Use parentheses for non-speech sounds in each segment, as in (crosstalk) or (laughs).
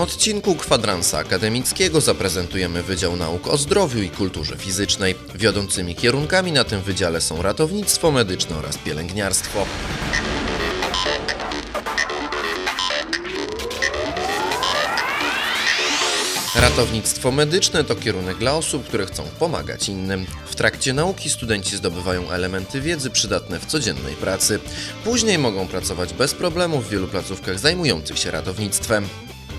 odcinku kwadransa akademickiego zaprezentujemy Wydział Nauk o Zdrowiu i Kulturze Fizycznej. Wiodącymi kierunkami na tym wydziale są ratownictwo medyczne oraz pielęgniarstwo. Ratownictwo medyczne to kierunek dla osób, które chcą pomagać innym. W trakcie nauki studenci zdobywają elementy wiedzy przydatne w codziennej pracy. Później mogą pracować bez problemu w wielu placówkach zajmujących się ratownictwem.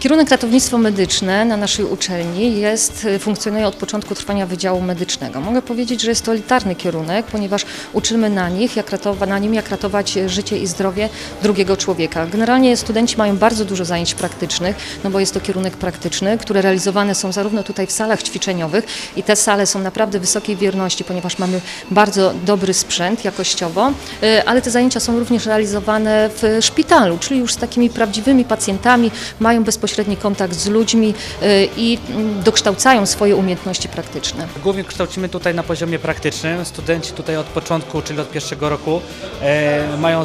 Kierunek ratownictwo medyczne na naszej uczelni jest, y, funkcjonuje od początku trwania Wydziału Medycznego. Mogę powiedzieć, że jest to elitarny kierunek, ponieważ uczymy na, nich, jak ratowa, na nim, jak ratować życie i zdrowie drugiego człowieka. Generalnie studenci mają bardzo dużo zajęć praktycznych, no bo jest to kierunek praktyczny, które realizowane są zarówno tutaj w salach ćwiczeniowych i te sale są naprawdę wysokiej wierności, ponieważ mamy bardzo dobry sprzęt jakościowo, y, ale te zajęcia są również realizowane w szpitalu, czyli już z takimi prawdziwymi pacjentami, mają bezpośredni kontakt z ludźmi y, i mm, dokształcają swoje umiejętności praktyczne. Głównie kształcimy tutaj na poziomie praktycznym. Studenci tutaj od początku, czyli od pierwszego roku, e, mają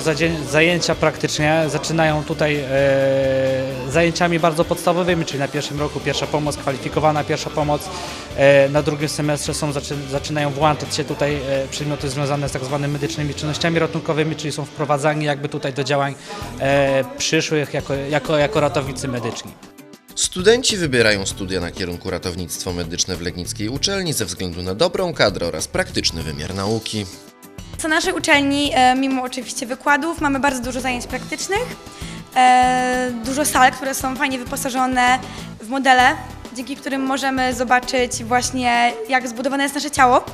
zajęcia praktycznie. Zaczynają tutaj e, zajęciami bardzo podstawowymi, czyli na pierwszym roku pierwsza pomoc, kwalifikowana pierwsza pomoc. E, na drugim semestrze są, zaczy, zaczynają włączać się tutaj e, przedmioty związane z tak zwanymi medycznymi czynnościami ratunkowymi, czyli są wprowadzani jakby tutaj do działań e, przyszłych jako, jako, jako ratownicy medyczni. Studenci wybierają studia na kierunku ratownictwo medyczne w Legnickiej Uczelni ze względu na dobrą kadrę oraz praktyczny wymiar nauki. Co naszej uczelni, mimo oczywiście wykładów, mamy bardzo dużo zajęć praktycznych, e, dużo sal, które są fajnie wyposażone w modele, dzięki którym możemy zobaczyć właśnie jak zbudowane jest nasze ciało.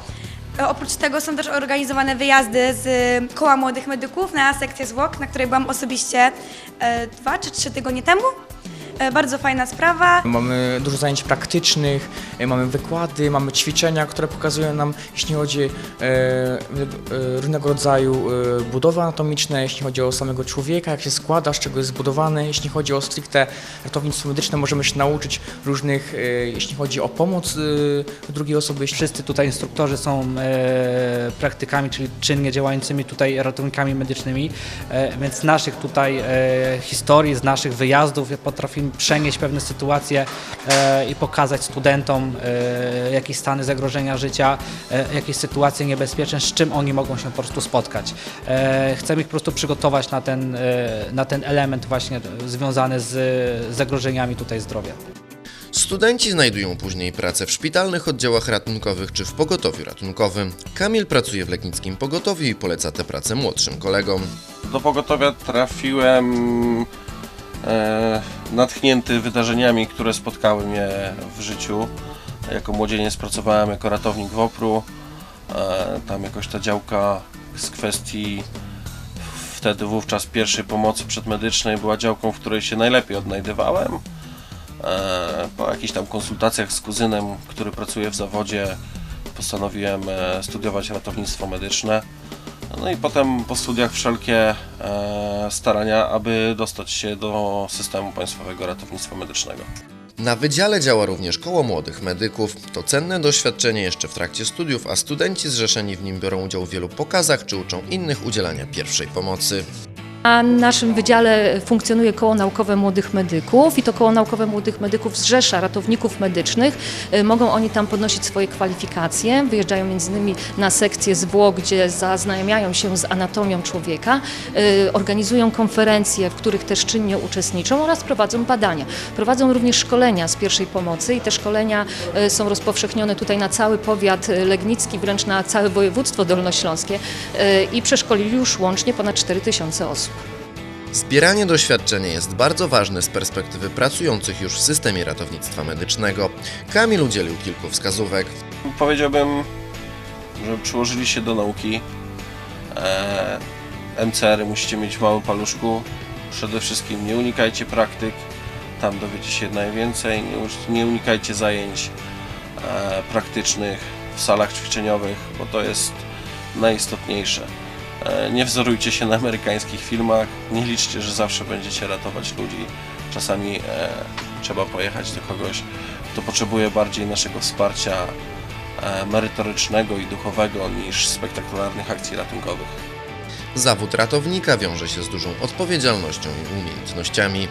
E, Oprócz tego są też organizowane wyjazdy z Koła Młodych Medyków na sekcję zwłok, na której byłam osobiście e, dwa czy trzy tygodnie temu. E, Bardzo fajna sprawa. Mamy dużo zajęć praktycznych, e, mamy wykłady, mamy ćwiczenia, które pokazują nam, jeśli chodzi e, e, różnego rodzaju e, budowy anatomiczne, jeśli chodzi o samego człowieka, jak się składa, z czego jest zbudowany. Jeśli chodzi o stricte ratownictwo medyczne, możemy się nauczyć różnych, e, jeśli chodzi o pomoc e, drugiej osoby. Wszyscy tutaj instruktorzy są e, praktykami, czyli czynnie działającymi tutaj ratownikami medycznymi, e, więc z naszych tutaj e, historii, z naszych wyjazdów potrafimy przenieść pewne sytuacje e, i pokazać studentom e, jakieś stany zagrożenia życia, e, jakieś sytuacje niebezpieczne, z czym oni mogą się po prostu spotkać. E, chcemy ich po prostu przygotować na ten, e, na ten element właśnie związany z zagrożeniami tutaj zdrowia. Studenci znajdują później pracę w szpitalnych oddziałach ratunkowych czy w pogotowiu ratunkowym. Kamil pracuje w Legnickim Pogotowiu i poleca tę pracę młodszym kolegom. Do pogotowia trafiłem natchnięty wydarzeniami, które spotkały mnie w życiu. Jako młodzieniec pracowałem jako ratownik w Opru. E, tam jakoś ta działka z kwestii wtedy wówczas pierwszej pomocy przedmedycznej była działką, w której się najlepiej odnajdywałem. E, po jakichś tam konsultacjach z kuzynem, który pracuje w zawodzie, postanowiłem e, studiować ratownictwo medyczne. No i potem po studiach wszelkie e, starania, aby dostać się do systemu państwowego ratownictwa medycznego. Na wydziale działa również koło młodych medyków. To cenne doświadczenie jeszcze w trakcie studiów, a studenci zrzeszeni w nim biorą udział w wielu pokazach czy uczą innych udzielania pierwszej pomocy. Na naszym wydziale funkcjonuje Koło Naukowe Młodych Medyków i to Koło Naukowe Młodych Medyków zrzesza ratowników medycznych. Y, Mogą oni tam podnosić swoje kwalifikacje, wyjeżdżają między innymi na sekcję zwłok, gdzie zaznajamiają się z anatomią człowieka, y, organizują konferencje, w których też czynnie uczestniczą oraz prowadzą badania. Prowadzą również szkolenia z pierwszej pomocy i te szkolenia y, są rozpowszechnione tutaj na cały powiat legnicki, wręcz na całe województwo dolnośląskie i przeszkolili już łącznie ponad 4000 osób. Zbieranie doświadczenia jest bardzo ważne z perspektywy pracujących już w systemie ratownictwa medycznego. Kamil udzielił kilku wskazówek. Powiedziałbym, że przyłożyli się do nauki. E, MCR-y musicie mieć w małym paluszku. Przede wszystkim nie unikajcie praktyk, tam dowiecie się najwięcej. Nie, nie unikajcie zajęć e, praktycznych w salach ćwiczeniowych, bo to jest najistotniejsze. E, nie wzorujcie się na amerykańskich filmach, nie liczcie, że zawsze będziecie ratować ludzi. Czasami e, trzeba pojechać do kogoś, kto potrzebuje bardziej naszego wsparcia e, merytorycznego i duchowego niż spektakularnych akcji ratunkowych. Zawód ratownika wiąże się z dużą odpowiedzialnością i umiejętnościami.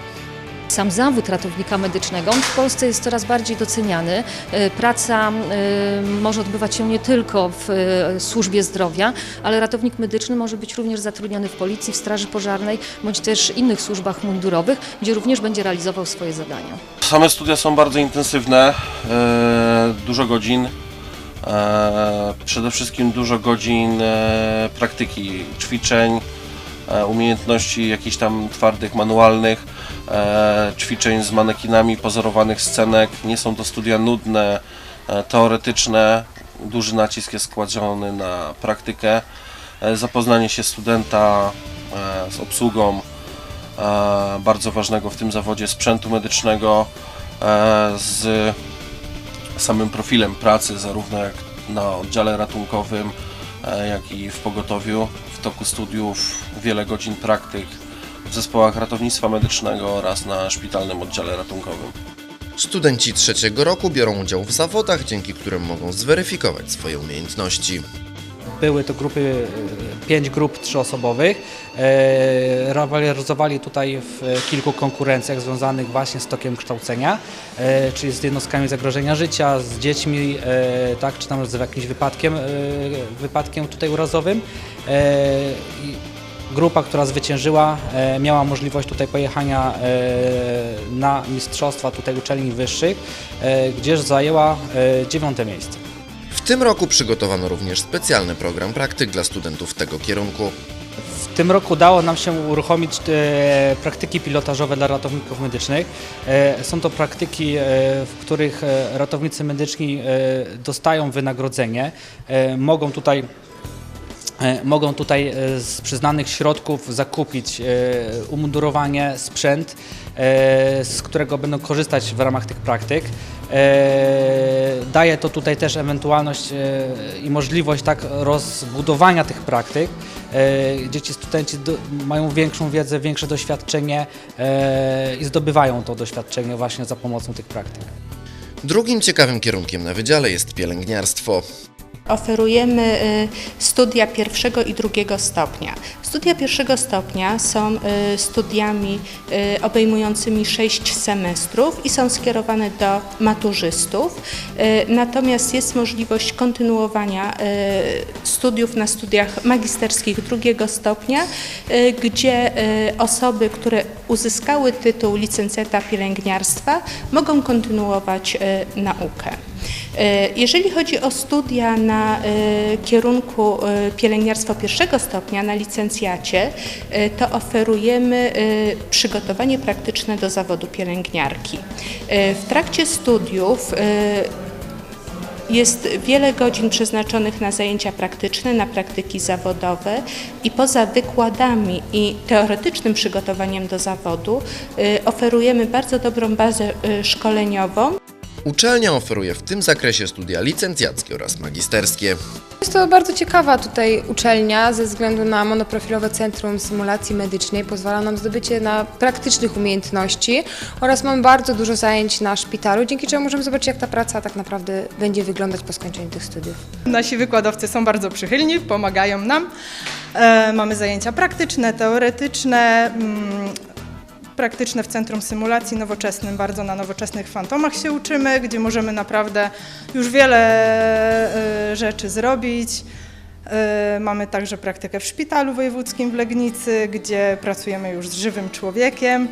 Sam zawód ratownika medycznego w Polsce jest coraz bardziej doceniany. E, Praca e, może odbywać się nie tylko w e, służbie zdrowia, ale ratownik medyczny może być również zatrudniony w policji, w straży pożarnej bądź też innych służbach mundurowych, gdzie również będzie realizował swoje zadania. Same studia są bardzo intensywne, dużo godzin. Przede wszystkim dużo godzin praktyki, ćwiczeń, umiejętności jakichś tam twardych, manualnych, e, ćwiczeń z manekinami, pozorowanych scenek. Nie są to studia nudne, e, teoretyczne. Duży nacisk jest kładziony na praktykę, e, zapoznanie się studenta e, z obsługą e, bardzo ważnego w tym zawodzie sprzętu medycznego, e, z samym profilem pracy, zarówno jak na oddziale ratunkowym, e, jak i w pogotowiu. W toku studiów wiele godzin praktyk w zespołach ratownictwa medycznego oraz na szpitalnym oddziale ratunkowym. Studenci trzeciego roku biorą udział w zawodach, dzięki którym mogą zweryfikować swoje umiejętności. Były to grupy, e, pięć grup trzyosobowych. E, Rywalizowali tutaj w kilku konkurencjach związanych właśnie z tokiem kształcenia, e, czyli z jednostkami zagrożenia życia, z dziećmi, tak, czy tam z jakimś wypadkiem, wypadkiem tutaj urazowym. Grupa, która zwyciężyła, miała możliwość tutaj pojechania na mistrzostwa tutaj uczelni wyższych, gdzież zajęła dziewiąte miejsce. Tym roku przygotowano również specjalny program praktyk dla studentów tego kierunku. W tym roku udało nam się uruchomić e, praktyki pilotażowe dla ratowników medycznych. E, są to praktyki, e, w których ratownicy medyczni dostają wynagrodzenie. Mogą tutaj Mogą tutaj e, z przyznanych środków zakupić e, umundurowanie, sprzęt, e, z którego będą korzystać w ramach tych praktyk. E, Daje to tutaj też ewentualność e, i możliwość tak rozbudowania tych praktyk, e, gdzie ci studenci mają większą wiedzę, większe doświadczenie e, i zdobywają to doświadczenie właśnie za pomocą tych praktyk. Drugim ciekawym kierunkiem na wydziale jest pielęgniarstwo. Oferujemy y, studia pierwszego i drugiego stopnia. Studia pierwszego stopnia są y, studiami y, obejmującymi sześć semestrów i są skierowane do maturzystów. Natomiast jest możliwość kontynuowania studiów na studiach magisterskich drugiego stopnia, gdzie osoby, które uzyskały tytuł licencjata pielęgniarstwa, mogą kontynuować naukę. E, Jeżeli chodzi o studia na e, kierunku e, pielęgniarstwo pierwszego stopnia na licencjacie, to oferujemy przygotowanie praktyczne do zawodu pielęgniarki. W trakcie studiów jest wiele godzin przeznaczonych na zajęcia praktyczne, na praktyki zawodowe i poza wykładami i teoretycznym przygotowaniem do zawodu oferujemy bardzo dobrą bazę szkoleniową Uczelnia oferuje w tym zakresie studia licencjackie oraz magisterskie. Jest to bardzo ciekawa tutaj uczelnia ze względu na monoprofilowe Centrum Symulacji Medycznej. Pozwala nam zdobycie na praktycznych umiejętności oraz mamy bardzo dużo zajęć na szpitalu, dzięki czemu możemy zobaczyć, jak ta praca tak naprawdę będzie wyglądać po skończeniu tych studiów. Nasi wykładowcy są bardzo przychylni, pomagają nam. E, mamy zajęcia praktyczne, teoretyczne, mm, praktyczne w Centrum Symulacji Nowoczesnym. Bardzo na nowoczesnych fantomach się uczymy, gdzie możemy naprawdę już wiele e, rzeczy zrobić. E, Mamy także praktykę w Szpitalu Wojewódzkim w Legnicy, gdzie pracujemy już z żywym człowiekiem.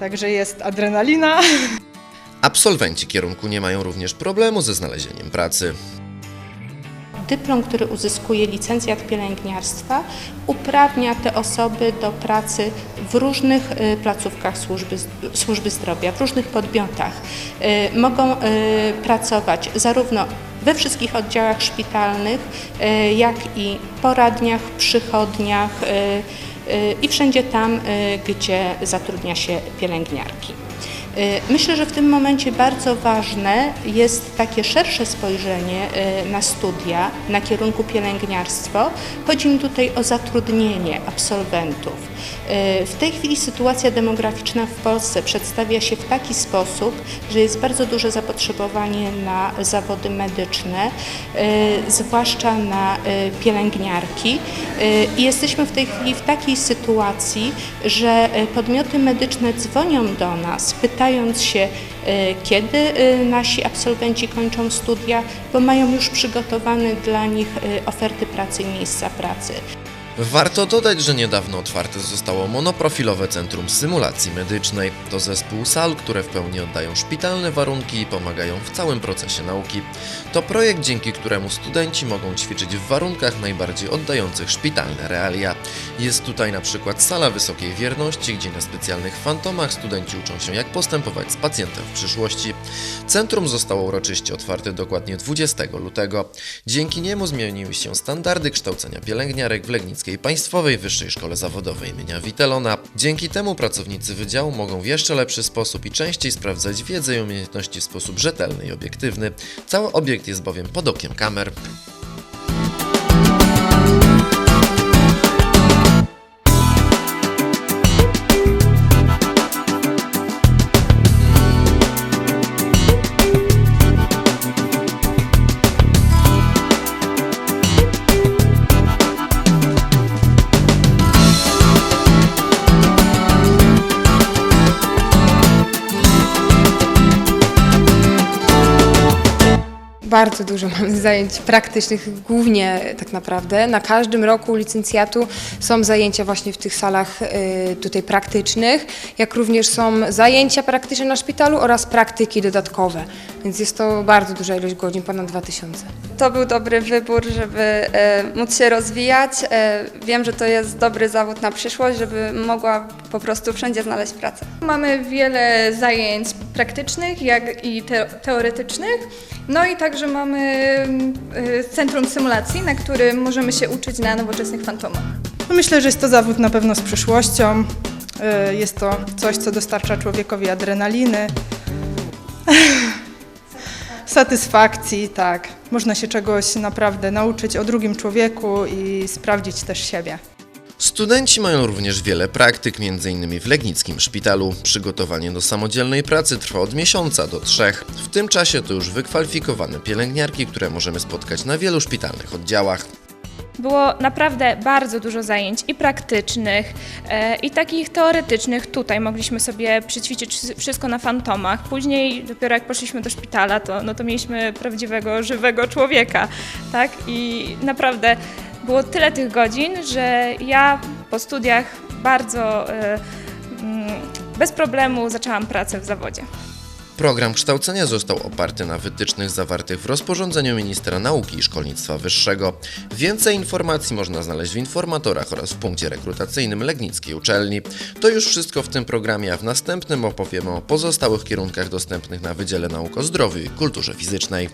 Także jest adrenalina. Absolwenci kierunku nie mają również problemu ze znalezieniem pracy. Dyplom, który uzyskuje licencjat pielęgniarstwa, uprawnia te osoby do pracy w różnych y, placówkach służby, służby zdrowia, w różnych podmiotach. Y, Mogą y, pracować zarówno we wszystkich oddziałach szpitalnych, jak i poradniach, przychodniach i wszędzie tam, gdzie zatrudnia się pielęgniarki. Y, Myślę, że w tym momencie bardzo ważne jest takie szersze spojrzenie y, na studia, na kierunku pielęgniarstwo. Chodzi mi tutaj o zatrudnienie absolwentów. E, W tej chwili sytuacja demograficzna w Polsce przedstawia się w taki sposób, że jest bardzo duże zapotrzebowanie na zawody medyczne, e, zwłaszcza na e, pielęgniarki. I jesteśmy w tej chwili w takiej sytuacji, że podmioty medyczne dzwonią do nas, pytając się, kiedy nasi absolwenci kończą studia, bo mają już przygotowane dla nich oferty pracy i miejsca pracy. Warto dodać, że niedawno otwarte zostało monoprofilowe Centrum Symulacji Medycznej. To zespół sal, które w pełni oddają szpitalne warunki i pomagają w całym procesie nauki. To projekt, dzięki któremu studenci mogą ćwiczyć w warunkach najbardziej oddających szpitalne realia. Jest tutaj na przykład sala wysokiej wierności, gdzie na specjalnych fantomach studenci uczą się jak postępować z pacjentem w przyszłości. Centrum zostało uroczyście otwarte dokładnie 20 lutego. Dzięki niemu zmieniły się standardy kształcenia pielęgniarek w Legnickiej Państwowej Wyższej Szkole Zawodowej imienia Witelona. Dzięki temu pracownicy wydziału mogą w jeszcze lepszy sposób i częściej sprawdzać wiedzę i umiejętności w sposób rzetelny i obiektywny. Cały obiekt jest bowiem pod okiem kamer. Bardzo dużo mamy (laughs) zajęć praktycznych, głównie tak naprawdę. Na każdym roku licencjatu są zajęcia właśnie w tych salach y, tutaj praktycznych, jak również są zajęcia praktyczne na szpitalu oraz praktyki dodatkowe. Więc jest to bardzo duża ilość godzin, ponad 2000. To był dobry wybór, żeby e, móc się rozwijać. E, wiem, że to jest dobry zawód na przyszłość, żeby mogła po prostu wszędzie znaleźć pracę. Mamy wiele zajęć praktycznych, jak i te teoretycznych. No i także mamy y, centrum symulacji, na którym możemy się uczyć na nowoczesnych fantomach. No Myślę, że jest to zawód na pewno z przyszłością. Y, Jest to coś, co dostarcza człowiekowi adrenaliny, (laughs) satysfakcji, tak. Można się czegoś naprawdę nauczyć o drugim człowieku i sprawdzić też siebie. Studenci mają również wiele praktyk, m.in. w Legnickim Szpitalu. Przygotowanie do samodzielnej pracy trwa od miesiąca do trzech. W tym czasie to już wykwalifikowane pielęgniarki, które możemy spotkać na wielu szpitalnych oddziałach. Było naprawdę bardzo dużo zajęć i praktycznych, e, i takich teoretycznych. Tutaj mogliśmy sobie przećwiczyć wszystko na fantomach. Później, dopiero jak poszliśmy do szpitala, to, no to mieliśmy prawdziwego, żywego człowieka. Tak? I naprawdę było tyle tych godzin, że ja po studiach bardzo e, mm, bez problemu zaczęłam pracę w zawodzie. Program kształcenia został oparty na wytycznych zawartych w rozporządzeniu ministra nauki i szkolnictwa wyższego. Więcej informacji można znaleźć w informatorach oraz w punkcie rekrutacyjnym Legnickiej Uczelni. To już wszystko w tym programie, a w następnym opowiemy o pozostałych kierunkach dostępnych na Wydziale Nauk o Zdrowiu i Kulturze Fizycznej.